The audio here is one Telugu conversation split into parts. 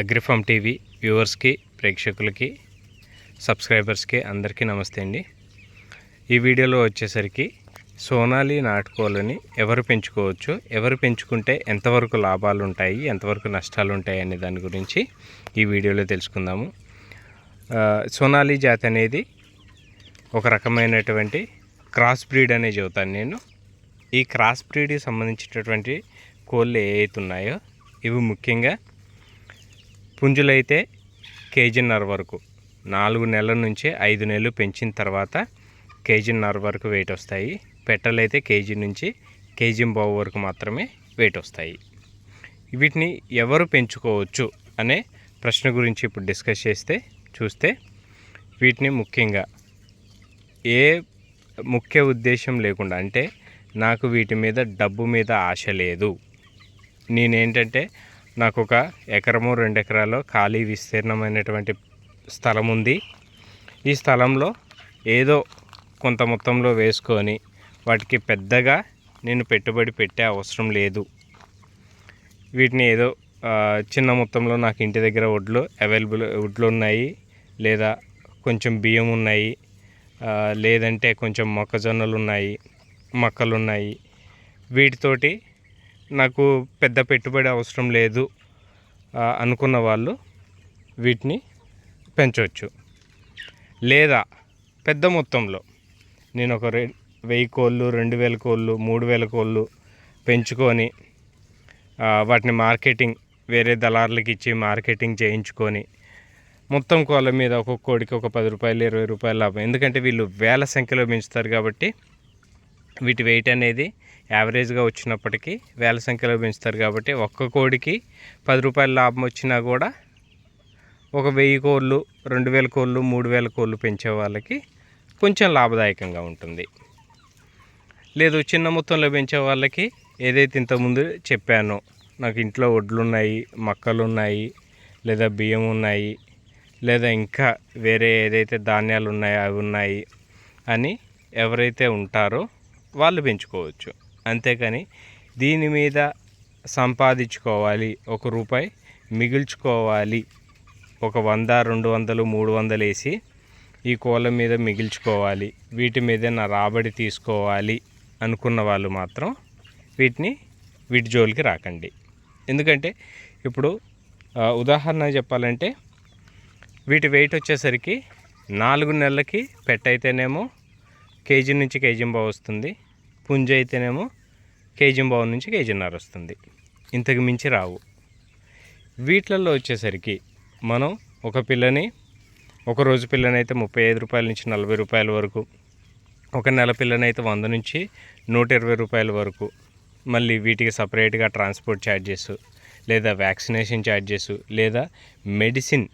అగ్రిఫామ్ టీవీ వ్యూవర్స్కి ప్రేక్షకులకి సబ్స్క్రైబర్స్కి అందరికీ నమస్తే అండి. ఈ వీడియోలో వచ్చేసరికి సోనాలి నాటుకోవాలని ఎవరు పెంచుకోవచ్చు ఎవరు పెంచుకుంటే ఎంతవరకు లాభాలు ఉంటాయి ఎంతవరకు నష్టాలు ఉంటాయి అనే దాని గురించి ఈ వీడియోలో తెలుసుకుందాము. సోనాలి జాతి అనేది ఒక రకమైనటువంటి క్రాస్ బ్రీడ్ అనే చెబుతాను నేను. ఈ క్రాస్ బ్రీడ్కి సంబంధించినటువంటి కోళ్ళు ఏ ఉన్నాయో ఇవి ముఖ్యంగా పుంజులైతే కేజీన్నర వరకు. నాలుగు నెలల నుంచి ఐదు నెలలు పెంచిన తర్వాత కేజీన్నర వరకు వెయిట్ వస్తాయి. పెట్టలైతే కేజీ నుంచి కేజీ బావు వరకు మాత్రమే వెయిట్ వస్తాయి. వీటిని ఎవరు పెంచుకోవచ్చు అనే ప్రశ్న గురించి ఇప్పుడు డిస్కస్ చేస్తే చూస్తే వీటిని ముఖ్యంగా ఏ ముఖ్య ఉద్దేశం లేకుండా అంటే నాకు వీటి మీద డబ్బు మీద ఆశ లేదు. నేనేంటంటే నాకు ఒక ఎకరము రెండు ఎకరాలు ఖాళీ విస్తీర్ణమైనటువంటి స్థలం ఉంది ఈ స్థలంలో ఏదో కొంత మొత్తంలో వేసుకొని వాటికి పెద్దగా నేను పెట్టుబడి పెట్టే అవసరం లేదు. వీటిని ఏదో చిన్న మొత్తంలో నాకు ఇంటి దగ్గర వడ్లు అవైలబుల్ వడ్లు ఉన్నాయి లేదా కొంచెం బియ్యం ఉన్నాయి లేదంటే కొంచెం మొక్కజొన్నలు ఉన్నాయి మొక్కలు ఉన్నాయి వీటితోటి నాకు పెద్ద పెట్టుబడి అవసరం లేదు అనుకున్న వాళ్ళు వీటిని పెంచవచ్చు లేదా పెద్ద మొత్తంలో నేను ఒక రె వెయ్యి కోళ్ళు రెండు వేల కోళ్ళు మూడు వేల కోళ్ళు పెంచుకొని వాటిని మార్కెటింగ్ వేరే దళారులకు ఇచ్చి మార్కెటింగ్ చేయించుకొని మొత్తం కోళ్ళ మీద ఒక్కొక్క కోడికి ఒక పది రూపాయలు ఇరవై రూపాయలు లాభం. ఎందుకంటే వీళ్ళు వేల సంఖ్యలో పెంచుతారు కాబట్టి వీటి వెయిట్ అనేది యావరేజ్గా వచ్చినప్పటికీ వేల సంఖ్యలో పెంచుతారు కాబట్టి ఒక్క కోడికి పది రూపాయల లాభం వచ్చినా కూడా ఒక వెయ్యి కోళ్ళు రెండు వేల కోళ్ళు మూడు వేల కోళ్ళు పెంచే వాళ్ళకి కొంచెం లాభదాయకంగా ఉంటుంది. లేదు చిన్న మొత్తంలో పెంచే వాళ్ళకి ఏదైతే ఇంతకుముందు చెప్పానో నాకు ఇంట్లో వడ్లు ఉన్నాయి మక్కలు ఉన్నాయి లేదా బియ్యం ఉన్నాయి లేదా ఇంకా వేరే ఏదైతే ధాన్యాలు ఉన్నాయో అవి ఉన్నాయి అని ఎవరైతే ఉంటారో వాళ్ళు పెంచుకోవచ్చు. అంతేకాని దీని మీద సంపాదించుకోవాలి ఒక రూపాయి మిగిల్చుకోవాలి. ఒక వంద రెండు వందలు మూడు వందలు వేసి ఈ కోళ్ళ మీద మిగిల్చుకోవాలి. వీటి మీద నా రాబడి తీసుకోవాలి అనుకున్న వాళ్ళు మాత్రం వీటిని వీటి జోలికి రాకండి. ఎందుకంటే ఇప్పుడు ఉదాహరణ చెప్పాలంటే వీటి వెయిట్ వచ్చేసరికి నాలుగు నెలలకి పెట్టయితేనేమో కేజీ నుంచి కేజీ బావు వస్తుంది. పుంజ అయితేనేమో కేజీ బావు నుంచి కేజీన్నర వస్తుంది. ఇంతకు మించి రావు. వీటిలలో వచ్చేసరికి మనం ఒక పిల్లని ఒక రోజు పిల్లనైతే ముప్పై ఐదు రూపాయల నుంచి నలభై రూపాయల వరకు ఒక నెల పిల్లనైతే వంద నుంచి నూట ఇరవై రూపాయల వరకు మళ్ళీ వీటికి సపరేట్గా ట్రాన్స్పోర్ట్ ఛార్జెస్ లేదా వ్యాక్సినేషన్ ఛార్జెస్ లేదా మెడిసిన్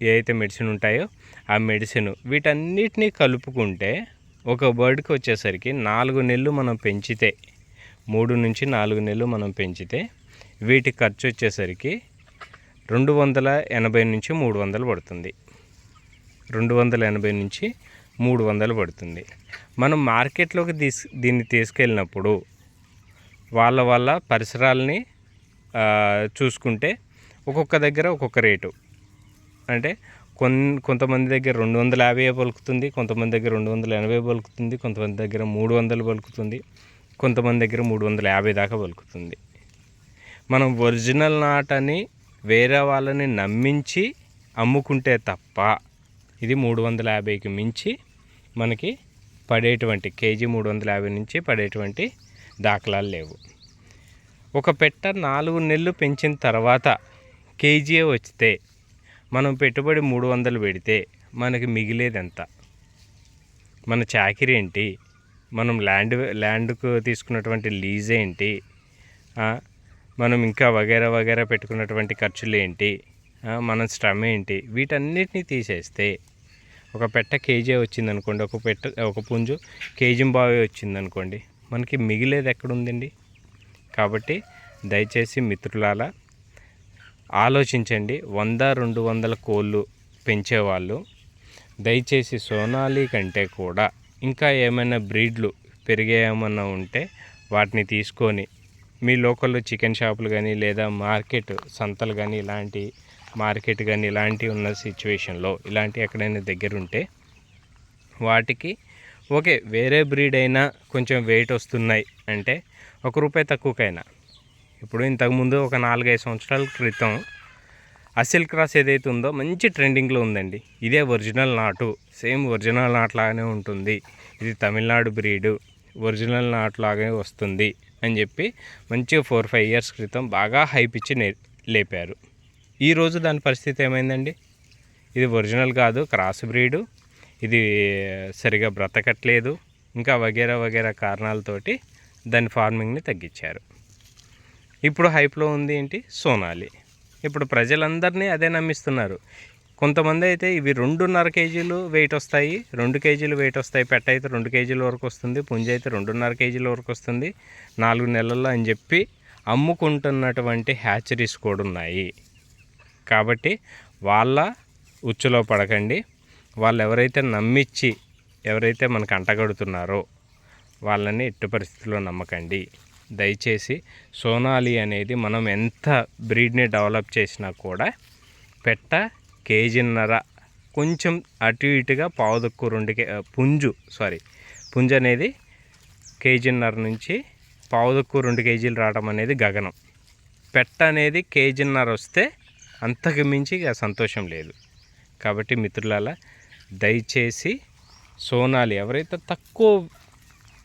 ఏ అయితే మెడిసిన్ ఉంటాయో ఆ మెడిసిన్ వీటన్నిటినీ కలుపుకుంటే ఒక బర్డ్కి వచ్చేసరికి నాలుగు నెలలు మనం పెంచితే మూడు నుంచి నాలుగు నెలలు మనం పెంచితే వీటి ఖర్చు వచ్చేసరికి రెండు వందల ఎనభై నుంచి మూడు వందలు పడుతుంది. రెండు వందల ఎనభై నుంచి మూడు వందలు పడుతుంది. మనం మార్కెట్లోకి తీసు దీన్ని తీసుకెళ్ళినప్పుడు వాళ్ళ వాళ్ళ పరిసరాలని చూసుకుంటే ఒక్కొక్క దగ్గర ఒక్కొక్క రేటు. అంటే కొన్ కొంతమంది దగ్గర రెండు వందల యాభై పలుకుతుంది కొంతమంది దగ్గర రెండు వందల ఎనభై పలుకుతుంది కొంతమంది దగ్గర మూడు వందలు పలుకుతుంది కొంతమంది దగ్గర మూడు వందల యాభై దాకా పలుకుతుంది. మనం ఒరిజినల్ నాటని వేరే వాళ్ళని నమ్మించి అమ్ముకుంటే తప్ప ఇది మూడు వందల యాభైకి మించి మనకి పడేటువంటి కేజీ మూడు వందల యాభై నుంచి పడేటువంటి దాఖలాలు లేవు. ఒక పెట్ట నాలుగు నెలలు పెంచిన తర్వాత కేజీ వస్తే మనం పెట్టుబడి మూడు వందలు పెడితే మనకి మిగిలేది ఎంత మన చాకిరి ఏంటి మనం ల్యాండ్ ల్యాండ్కు తీసుకున్నటువంటి లీజ్ ఏంటి మనం ఇంకా వగేరా వగేరా పెట్టుకున్నటువంటి ఖర్చులు ఏంటి మన శ్రమ ఏంటి వీటన్నిటిని తీసేస్తే ఒక పెట్ట కేజీ వచ్చింది అనుకోండి ఒక పెట్ట ఒక పుంజు కేజీ బావి వచ్చిందనుకోండి మనకి మిగిలేది ఎక్కడుందండి కాబట్టి దయచేసి మిత్రులాల ఆలోచించండి. వంద రెండు వందల కోళ్ళు పెంచేవాళ్ళు. దయచేసి సోనాలి కంటే కూడా ఇంకా ఏమైనా బ్రీడ్లు పెరిగే ఏమన్నా ఉంటే వాటిని తీసుకొని మీ లోకల్లో చికెన్ షాపులు కానీ లేదా మార్కెట్ సంతలు కానీ ఇలాంటి మార్కెట్ కానీ ఇలాంటివి ఉన్న సిచ్యువేషన్లో ఇలాంటి ఎక్కడైనా దగ్గర ఉంటే వాటికి ఓకే వేరే బ్రీడ్ అయినా కొంచెం వెయిట్ వస్తున్నాయి. అంటే ఒక రూపాయి తక్కువకైనా ఇప్పుడు ఇంతకుముందు ఒక నాలుగైదు సంవత్సరాల క్రితం అసిల్ క్రాస్ ఏదైతే ఉందో మంచి ట్రెండింగ్లో ఉందండి. ఇదే ఒరిజినల్ నాటు. సేమ్ ఒరిజినల్ నాటు లాగానే ఉంటుంది. ఇది తమిళనాడు బ్రీడు. ఒరిజినల్ నాటు లాగే వస్తుంది అని చెప్పి మంచిగా ఫోర్ ఫైవ్ ఇయర్స్ క్రితం బాగా హైప్ ఇచ్చి నే లేపారు. ఈరోజు దాని పరిస్థితి ఏమైందండి? ఇది ఒరిజినల్ కాదు క్రాస్ బ్రీడు. ఇది సరిగా బ్రతకట్లేదు. ఇంకా వగేరా వగేరా కారణాలతోటి దాని ఫార్మింగ్ని తగ్గించారు. ఇప్పుడు హైప్లో ఉంది ఏంటి? సోనాలి. ఇప్పుడు ప్రజలందరినీ అదే నమ్మిస్తున్నారు. కొంతమంది అయితే ఇవి రెండున్నర కేజీలు వెయిట్ వస్తాయి రెండు కేజీలు వెయిట్ వస్తాయి పెట్ట అయితే రెండు కేజీల వరకు వస్తుంది పుంజ అయితే రెండున్నర కేజీల వరకు వస్తుంది నాలుగు నెలల్లో అని చెప్పి అమ్ముకుంటున్నటువంటి హ్యాచరీస్ కూడా ఉన్నాయి. కాబట్టి వాళ్ళ ఉచ్చులో పడకండి. వాళ్ళు ఎవరైతే నమ్మిచ్చి ఎవరైతే మనకు అంటగడుతున్నారో వాళ్ళని ఎట్టి పరిస్థితుల్లో నమ్మకండి. దయచేసి సోనాలి అనేది మనం ఎంత బ్రీడ్ని డెవలప్ చేసినా కూడా పెట్ట కేజీన్నర కొంచెం అటు ఇటుగా పావుదక్కు రెండు కే పుంజు సారీ పుంజు అనేది కేజీన్నర నుంచి పావుదక్కు రెండు కేజీలు రావడం అనేది గగనం. పెట్ట అనేది కేజీన్నర వస్తే అంతకు మించి ఇక సంతోషం లేదు. కాబట్టి మిత్రులలా దయచేసి సోనాలి ఎవరైతే తక్కువ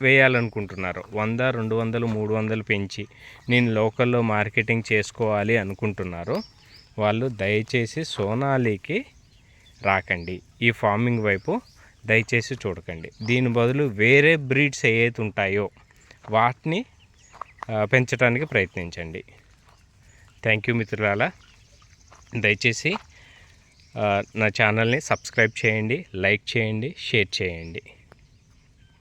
వేయాలనుకుంటున్నారు. వంద రెండు వందలు మూడు వందలు పెంచి నేను లోకల్లో మార్కెటింగ్ చేసుకోవాలి అనుకుంటున్నారో. వాళ్ళు దయచేసి సోనాలికి రాకండి. ఈ ఫార్మింగ్ వైపు దయచేసి చూడకండి. దీని బదులు వేరే బ్రీడ్స్ ఏవైతే ఉంటాయో వాటిని పెంచడానికి ప్రయత్నించండి. థ్యాంక్ యూ మిత్రులారా. దయచేసి నా ఛానల్ని సబ్స్క్రైబ్ చేయండి లైక్ చేయండి షేర్ చేయండి.